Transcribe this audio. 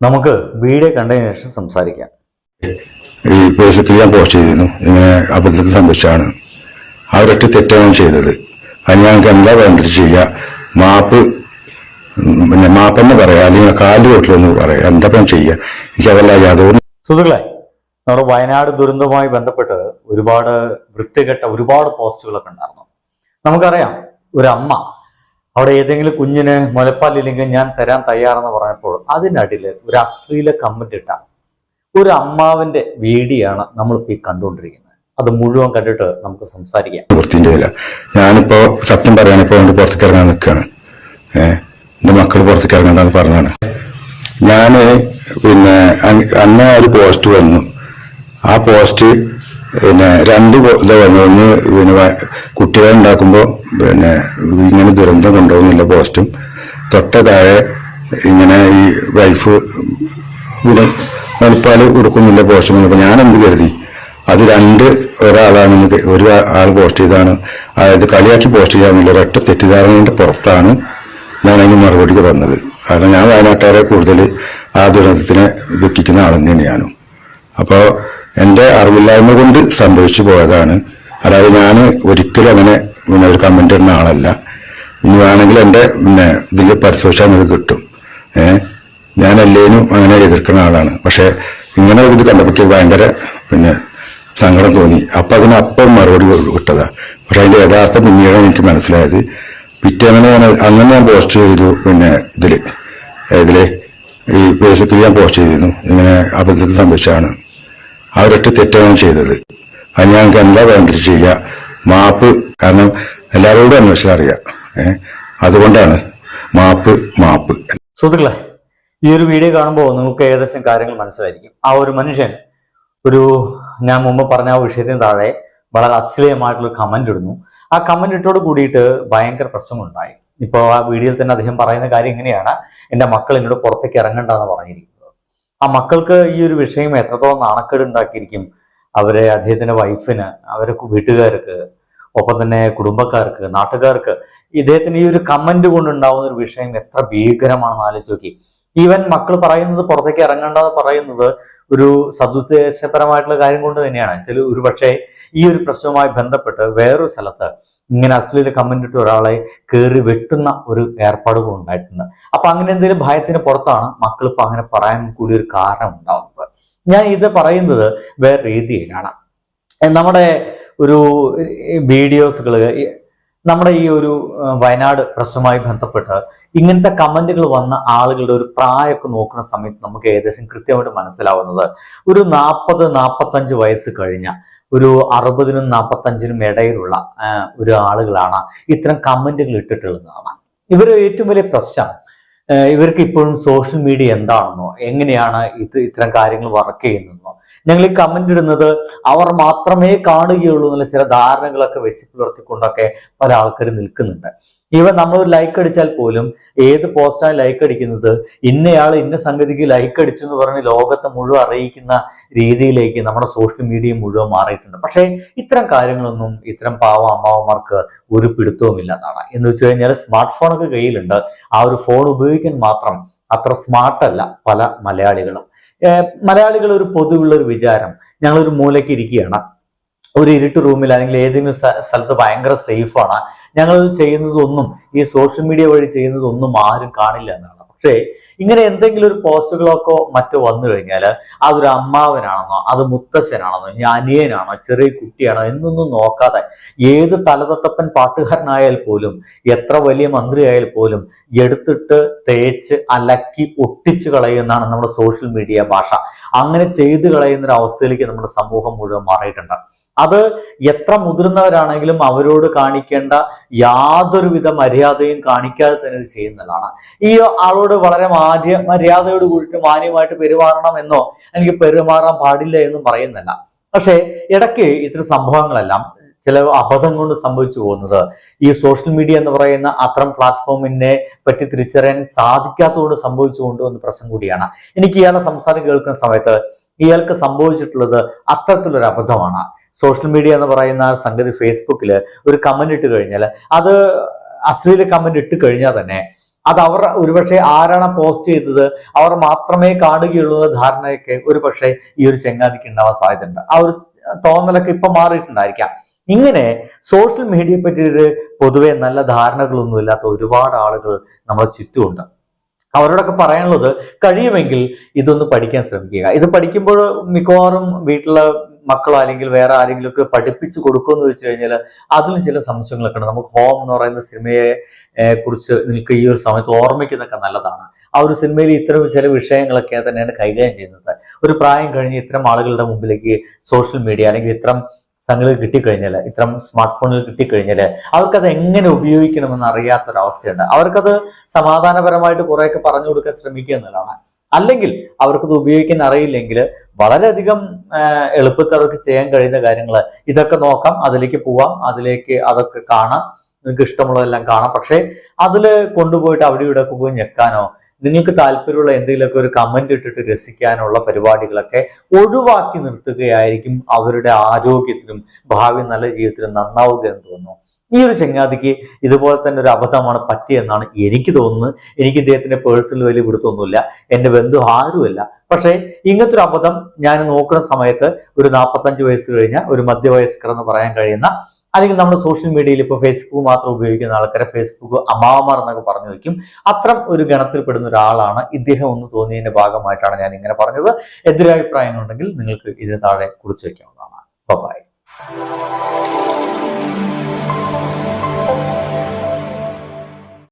നമുക്ക് വീഡിയോ കണ്ടതിന് ശേഷം സംസാരിക്കാം. ഈ ഫേസ്ബുക്കിൽ ഞാൻ പോസ്റ്റ് ചെയ്തിരുന്നു. ഇങ്ങനെ അബദ്ധത്തിൽ സംഭവിച്ചാണ് അവരൊക്കെ തെറ്റാണ് ചെയ്തത്. അത് ഞങ്ങൾക്ക് എന്താ വേണ്ടത് ചെയ്യുക മാപ്പ് പിന്നെ മാപ്പെന്ന് പറയാം അല്ലെങ്കിൽ കാൽ വീട്ടിലൊന്ന് പറയാം എന്താ ഇപ്പം ചെയ്യുക എനിക്ക് അതല്ല യാതൊരു സുഹൃത്തുക്കളെ നമ്മുടെ വയനാട് ദുരന്തവുമായി ബന്ധപ്പെട്ട് ഒരുപാട് വൃത്തികെട്ട ഒരുപാട് പോസ്റ്റുകളൊക്കെ ഉണ്ടായിരുന്നു. നമുക്കറിയാം ഒരു അമ്മ അവിടെ ഏതെങ്കിലും കുഞ്ഞിന് മുലപ്പാലില്ലെങ്കിൽ ഞാൻ തരാൻ തയ്യാറെന്ന് പറഞ്ഞപ്പോൾ അതിനടിയിൽ ഒരു അശ്ലീല കമന്റ് ഇട്ട ഒരു അമ്മാവിന്റെ വീടിയാണ് നമ്മളിപ്പോൾ ഈ കണ്ടുകൊണ്ടിരിക്കുന്നത്. അത് മുഴുവൻ കണ്ടിട്ട് നമുക്ക് സംസാരിക്കാം. ഇല്ല ഞാനിപ്പോ സത്യം പറയാണ് ഇപ്പൊ എന്റെ പുറത്തേക്ക് ഇറങ്ങാൻ നിൽക്കുകയാണ് ഏഹ് എന്റെ മക്കൾ പുറത്തേക്ക് ഇറങ്ങണ്ടെന്ന് പറഞ്ഞാണ്. ഞാൻ പിന്നെ അന്ന് ഒരു പോസ്റ്റ് വന്നു. ആ പോസ്റ്റ് പിന്നെ രണ്ട് ഇത് വന്നു. ഒന്ന് പിന്നെ വ- കുട്ടികളെ ഉണ്ടാക്കുമ്പോൾ പിന്നെ ഇങ്ങനെ ദുരന്തം കൊണ്ടുപോകുന്നില്ല പോസ്റ്റും തൊട്ട താഴെ ഇങ്ങനെ ഈ വൈഫ് മുലപ്പാൽ കൊടുക്കുന്നില്ല പോസ്റ്റ് വന്നപ്പോൾ ഞാൻ എന്ത് കരുതി? അത് രണ്ട് ഒരാളാണെന്ന് ഒരു ആൾ പോസ്റ്റ് ചെയ്താണ് അതായത് കളിയാക്കി പോസ്റ്റ് ചെയ്യാന്നുള്ള ഒരൊറ്റ തെറ്റിദ്ധാരണയുടെ പുറത്താണ് ഞാൻ അതിന് മറുപടി തന്നത്. കാരണം ഞാൻ വയനാട്ടുകാരെ കൂടുതൽ ആ ദുരന്തത്തിനെ ദുഃഖിക്കുന്ന ആൾ തന്നെയാണ് ഞാനും. അപ്പോൾ എന്റെ അറിവില്ലായ്മ കൊണ്ട് സംഭവിച്ചു പോയതാണ്. അതായത് ഞാൻ ഒരിക്കലും അങ്ങനെ പിന്നെ ഒരു കമന്റ് ഇടുന്ന ആളല്ല. ഇനി വേണമെങ്കിൽ എന്റെ പിന്നെ ഇതിൽ പരിശോധിച്ചാൽ നമുക്ക് കിട്ടും. ഏഹ് ഞാൻ എല്ലാവരും അങ്ങനെ എതിർക്കുന്ന ആളാണ്. പക്ഷേ ഇങ്ങനെ ഒരു ഇത് കണ്ടപ്പോൾ ഭയങ്കര പിന്നെ സങ്കടം തോന്നി. അപ്പം അതിനപ്പം മറുപടി വിട്ടതാ. പക്ഷെ അതിന്റെ യഥാർത്ഥം പിന്നീടാണ് എനിക്ക് മനസ്സിലായത്. പിറ്റേന്ന് ഞാൻ അങ്ങനെ ഞാൻ പോസ്റ്റ് ചെയ്തു പിന്നെ ഇതിൽ ഇതിൽ ഈ ഫേസ്ബുക്കിൽ ഞാൻ പോസ്റ്റ് ചെയ്തിരുന്നു. ഇങ്ങനെ അബദ്ധത്തിൽ സംഭവിച്ചാണ് അവരൊക്കെ തെറ്റാണ് ചെയ്തത്. അത് ഞങ്ങൾക്ക് എന്താ വേണ്ടത് ചെയ്യുക? മാപ്പ് കാരണം എല്ലാവരോടും അന്വേഷണം അറിയാം. ഏഹ് അതുകൊണ്ടാണ് മാപ്പ് മാപ്പ്. സുഹൃത്തുക്കളെ ഈ ഒരു വീഡിയോ കാണുമ്പോൾ നിങ്ങൾക്ക് ഏകദേശം കാര്യങ്ങൾ മനസ്സിലായിരിക്കും. ആ ഒരു മനുഷ്യൻ ഒരു ഞാൻ മുമ്പ് പറഞ്ഞ ആ വിഷയത്തിന് താഴെ വളരെ അശ്ലീലമായിട്ടുള്ള കമന്റ് ഇടുന്നു. ആ കമന്റ് ഇട്ടോട് കൂടിയിട്ട് ഭയങ്കര പ്രശ്നങ്ങളുണ്ടായി. ഇപ്പോൾ ആ വീഡിയോയിൽ തന്നെ അദ്ദേഹം പറയുന്ന കാര്യം ഇങ്ങനെയാണ്. എന്റെ മക്കൾ എന്നോട് പുറത്തേക്ക് ഇറങ്ങണ്ടെന്ന് പറഞ്ഞിരിക്കുന്നത്. ആ മക്കൾക്ക് ഈ ഒരു വിഷയം എത്രത്തോളം നാണക്കേട് ഉണ്ടാക്കിയിരിക്കും? അവരെ അദ്ദേഹത്തിന്റെ വൈഫിന് അവരെ വീട്ടുകാർക്ക് ഒപ്പം തന്നെ കുടുംബക്കാർക്ക് നാട്ടുകാർക്ക് ഇദ്ദേഹത്തിന് ഈ ഒരു കമന്റ് കൊണ്ടുണ്ടാവുന്ന ഒരു വിഷയം എത്ര ഭീകരമാണെന്ന് ആലോചിച്ച് നോക്കി. ഈവൻ മക്കൾ പറയുന്നത് പുറത്തേക്ക് ഇറങ്ങേണ്ടെന്ന് പറയുന്നത് ഒരു സദുദ്ദേശപരമായിട്ടുള്ള കാര്യം കൊണ്ട് തന്നെയാണ്. ചില ഒരു പക്ഷേ ഈ ഒരു പ്രശ്നവുമായി ബന്ധപ്പെട്ട് വേറൊരു സ്ഥലത്ത് ഇങ്ങനെ അശ്ലീല കമന്റ് ഇട്ട് ഒരാളെ കയറി വെട്ടുന്ന ഒരു ഏർപ്പാടുകൾ ഉണ്ടായിട്ടുണ്ട്. അപ്പൊ അങ്ങനെ എന്തെങ്കിലും ഭയത്തിന് പുറത്താണ് മക്കൾ ഇപ്പൊ അങ്ങനെ പറയാൻ കൂടി ഒരു കാരണം ഉണ്ടാവുന്നത്. ഞാൻ ഇത് പറയുന്നത് വേറെ രീതിയിലാണ്. നമ്മുടെ ഒരു വീഡിയോസുകൾ നമ്മുടെ ഈ ഒരു വയനാട് പ്രശ്നവുമായി ബന്ധപ്പെട്ട് ഇങ്ങനത്തെ കമന്റുകൾ വന്ന ആളുകളുടെ ഒരു പ്രായമൊക്കെ നോക്കുന്ന സമയത്ത് നമുക്ക് ഏകദേശം കൃത്യമായിട്ട് മനസ്സിലാവുന്നത് ഒരു നാൽപ്പത് നാൽപ്പത്തഞ്ച് വയസ്സ് കഴിഞ്ഞ ഒരു അറുപതിനും നാൽപ്പത്തഞ്ചിനും ഇടയിലുള്ള ഒരു ആളുകളാണ് ഇത്തരം കമന്റുകൾ ഇട്ടിട്ടുള്ളതാണ്. ഇവർ ഏറ്റവും വലിയ പ്രശ്നം ഇവർക്ക് ഇപ്പോഴും സോഷ്യൽ മീഡിയ എന്താണെന്നോ എങ്ങനെയാണ് ഇത് ഇത്തരം കാര്യങ്ങൾ വർക്ക് ചെയ്യുന്നതെന്നോ? ഞങ്ങൾ ഈ കമന്റ് ഇടുന്നത് അവർ മാത്രമേ കാണുകയുള്ളൂ എന്നുള്ള ചില ധാരണകളൊക്കെ വെച്ച് പുലർത്തിക്കൊണ്ടൊക്കെ പല ആൾക്കാരും നിൽക്കുന്നുണ്ട്. ഇവ നമ്മൾ ഒരു ലൈക്ക് അടിച്ചാൽ പോലും ഏത് പോസ്റ്റാണ് ലൈക്ക് അടിക്കുന്നത് ഇന്നയാൾ ഇന്ന സംഗതിക്ക് ലൈക്ക് അടിച്ചു എന്ന് പറഞ്ഞ് ലോകത്തെ മുഴുവൻ അറിയിക്കുന്ന രീതിയിലേക്ക് നമ്മുടെ സോഷ്യൽ മീഡിയ മുഴുവൻ മാറിയിട്ടുണ്ട്. പക്ഷേ ഇത്തരം കാര്യങ്ങളൊന്നും ഇത്തരം പാവ അമ്മാവന്മാർക്ക് ഒരു പിടുത്തവും ഇല്ലാതാണ് എന്ന് വെച്ച് കഴിഞ്ഞാൽ സ്മാർട്ട് ഫോണൊക്കെ കയ്യിലുണ്ട്. ആ ഒരു ഫോൺ ഉപയോഗിക്കാൻ മാത്രം അത്ര സ്മാർട്ടല്ല പല മലയാളികളും. മലയാളികൾ ഒരു പൊതുവുള്ള ഒരു വിചാരം. ഞങ്ങളൊരു മൂലയ്ക്ക് ഇരിക്കുകയാണ്. ഒരു ഇരുട്ട് റൂമിൽ അല്ലെങ്കിൽ ഏതെങ്കിലും സ്ഥ- സ്ഥലത്ത് ഭയങ്കര സേഫാണ്. ഞങ്ങൾ ചെയ്യുന്നതൊന്നും ഈ സോഷ്യൽ മീഡിയ വഴി ചെയ്യുന്നതൊന്നും ആരും കാണില്ല എന്നാണ്. പക്ഷേ ഇങ്ങനെ എന്തെങ്കിലും ഒരു പോസ്റ്റുകളൊക്കെ മറ്റോ വന്നു കഴിഞ്ഞാൽ അതൊരു അമ്മാവനാണെന്നോ അത് മുത്തശ്ശനാണെന്നോ ഇനി അനിയനാണോ ചെറിയ കുട്ടിയാണോ എന്നൊന്നും നോക്കാതെ ഏത് തലതൊട്ടപ്പൻ പാട്ടുകാരനായാൽ പോലും എത്ര വലിയ മന്ത്രിയായാൽ പോലും എടുത്തിട്ട് തേച്ച് അലക്കി ഒട്ടിച്ചു കളയുന്നതാണ് നമ്മുടെ സോഷ്യൽ മീഡിയ ഭാഷ. അങ്ങനെ ചെയ്തു കളയുന്ന ഒരു അവസ്ഥയിലേക്ക് നമ്മുടെ സമൂഹം മുഴുവൻ മാറിയിട്ടുണ്ട്. അത് എത്ര മുതിർന്നവരാണെങ്കിലും അവരോട് കാണിക്കേണ്ട യാതൊരുവിധ മര്യാദയും കാണിക്കാതെ തന്നെ ഇത് ചെയ്യുന്നതാണ്. ഈ ആളോട് വളരെ മാര്യ മര്യാദയോട് കൂടിയിട്ട് മാന്യമായിട്ട് പെരുമാറണം എന്നോ എനിക്ക് പെരുമാറാൻ പാടില്ല എന്നും പറയുന്നില്ല പക്ഷേ ഇടയ്ക്ക് ഇത്തരം സംഭവങ്ങളെല്ലാം ചില അബദ്ധം കൊണ്ട് സംഭവിച്ചു പോകുന്നത്. ഈ സോഷ്യൽ മീഡിയ എന്ന് പറയുന്ന അത്തരം പ്ലാറ്റ്ഫോമിനെ പറ്റി തിരിച്ചറിയാൻ സാധിക്കാത്തതുകൊണ്ട് സംഭവിച്ചു കൊണ്ടുവന്ന പ്രശ്നം കൂടിയാണ്. എനിക്ക് ഇയാളെ സംസാരം കേൾക്കുന്ന സമയത്ത് ഇയാൾക്ക് സംഭവിച്ചിട്ടുള്ളത് അത്തരത്തിലൊരു അബദ്ധമാണ്. സോഷ്യൽ മീഡിയ എന്ന് പറയുന്ന സംഗതി ഫേസ്ബുക്കിൽ ഒരു കമന്റ് ഇട്ട് കഴിഞ്ഞാൽ അത് അശ്ലീല കമന്റ് ഇട്ട് കഴിഞ്ഞാൽ തന്നെ അത് അവർ ഒരുപക്ഷെ ആരാണ് പോസ്റ്റ് ചെയ്തത് അവർ മാത്രമേ കാണുകയുള്ളൂ എന്ന ധാരണയൊക്കെ ഒരുപക്ഷെ ഈ ഒരു ചെങ്ങാതിക്ക് ഉണ്ടാവാൻ സാധ്യതയുണ്ട്. ആ ഒരു തോന്നലൊക്കെ ഇപ്പൊ മാറിയിട്ടുണ്ടായിരിക്കാം. ഇങ്ങനെ സോഷ്യൽ മീഡിയയെ പറ്റി ഒരു പൊതുവെ നല്ല ധാരണകളൊന്നും ഇല്ലാത്ത ഒരുപാട് ആളുകൾ നമ്മളെ ചുറ്റുമുണ്ട്. അവരോടൊക്കെ പറയാനുള്ളത് കഴിയുമെങ്കിൽ ഇതൊന്ന് പഠിക്കാൻ ശ്രമിക്കുക. ഇത് പഠിക്കുമ്പോൾ മിക്കവാറും വീട്ടിലെ മക്കളോ അല്ലെങ്കിൽ വേറെ ആരെങ്കിലും ഒക്കെ പഠിപ്പിച്ചു കൊടുക്കുമെന്ന് വെച്ച് കഴിഞ്ഞാൽ അതിലും ചില സംശയങ്ങളൊക്കെ ഉണ്ട്. നമുക്ക് ഹോം എന്ന് പറയുന്ന സിനിമയെ കുറിച്ച് നിങ്ങൾക്ക് ഈ ഒരു സമയത്ത് ഓർമ്മിക്കുന്നതൊക്കെ നല്ലതാണ്. ആ ഒരു സിനിമയിൽ ഇത്തരം ചില വിഷയങ്ങളൊക്കെ തന്നെയാണ് കൈകാര്യം ചെയ്യുന്നത്. ഒരു പ്രായം കഴിഞ്ഞ് ഇത്തരം ആളുകളുടെ മുമ്പിലേക്ക് സോഷ്യൽ മീഡിയ അല്ലെങ്കിൽ ഇത്തരം സംഗതികൾ കിട്ടിക്കഴിഞ്ഞാൽ ഇത്തരം സ്മാർട്ട് ഫോണുകൾ കിട്ടിക്കഴിഞ്ഞാൽ അവർക്കത് എങ്ങനെ ഉപയോഗിക്കണമെന്ന് അറിയാത്തൊരവസ്ഥയുണ്ട്. അവർക്കത് സമാധാനപരമായിട്ട് കുറെയൊക്കെ പറഞ്ഞു കൊടുക്കാൻ ശ്രമിക്കുക എന്നുള്ളതാണ്. അല്ലെങ്കിൽ അവർക്കത് ഉപയോഗിക്കാൻ അറിയില്ലെങ്കിൽ വളരെയധികം എളുപ്പത്തിൽ അവർക്ക് ചെയ്യാൻ കഴിയുന്ന കാര്യങ്ങൾ ഇതൊക്കെ നോക്കാം അതിലേക്ക് പോവാം അതിലേക്ക് അതൊക്കെ കാണാം നിങ്ങൾക്ക് ഇഷ്ടമുള്ളതെല്ലാം കാണാം. പക്ഷേ അതിൽ കൊണ്ടുപോയിട്ട് അവിടെ ഇവിടെ ഒക്കെ പോയി ഞെക്കാനോ നിങ്ങൾക്ക് താല്പര്യമുള്ള എന്തെങ്കിലുമൊക്കെ ഒരു കമന്റ് ഇട്ടിട്ട് രസിക്കാനുള്ള പരിപാടികളൊക്കെ ഒഴിവാക്കി നിർത്തുകയായിരിക്കും അവരുടെ ആരോഗ്യത്തിനും ഭാവി നല്ല ജീവിതത്തിനും നന്നാവുക എന്ന് തോന്നുന്നു. ഈ ഒരു ചങ്ങാതിക്ക് ഇതുപോലെ തന്നെ ഒരു അബദ്ധമാണ് പറ്റിയെന്നാണ് എനിക്ക് തോന്നുന്നത് എനിക്ക് ഇദ്ദേഹത്തിന്റെ പേഴ്സണൽ വലിയ പിടുത്തൊന്നുമില്ല എന്റെ ബന്ധു ആരുമല്ല. പക്ഷേ ഇങ്ങനത്തെ ഒരു അബദ്ധം ഞാൻ നോക്കുന്ന സമയത്ത് ഒരു നാൽപ്പത്തഞ്ച് വയസ്സ് കഴിഞ്ഞ ഒരു മധ്യവയസ്കർ എന്ന് പറയാൻ കഴിയുന്ന അല്ലെങ്കിൽ നമ്മൾ സോഷ്യൽ മീഡിയയിൽ ഇപ്പോൾ ഫേസ്ബുക്ക് മാത്രം ഉപയോഗിക്കുന്ന ആൾക്കാരെ ഫേസ്ബുക്ക് അമ്മാവന്മാർ എന്നൊക്കെ പറഞ്ഞു വയ്ക്കും. അത്തരം ഒരു ഗണത്തിൽപ്പെടുന്ന ഒരാളാണ് ഇദ്ദേഹം ഒന്ന് തോന്നിയതിന്റെ ഭാഗമായിട്ടാണ് ഞാൻ ഇങ്ങനെ പറഞ്ഞത്. എതിരഭിപ്രായങ്ങളുണ്ടെങ്കിൽ നിങ്ങൾക്ക് ഇതിന് താഴെ കുറിച്ച് വയ്ക്കാവുന്നതാണ്. ബൈ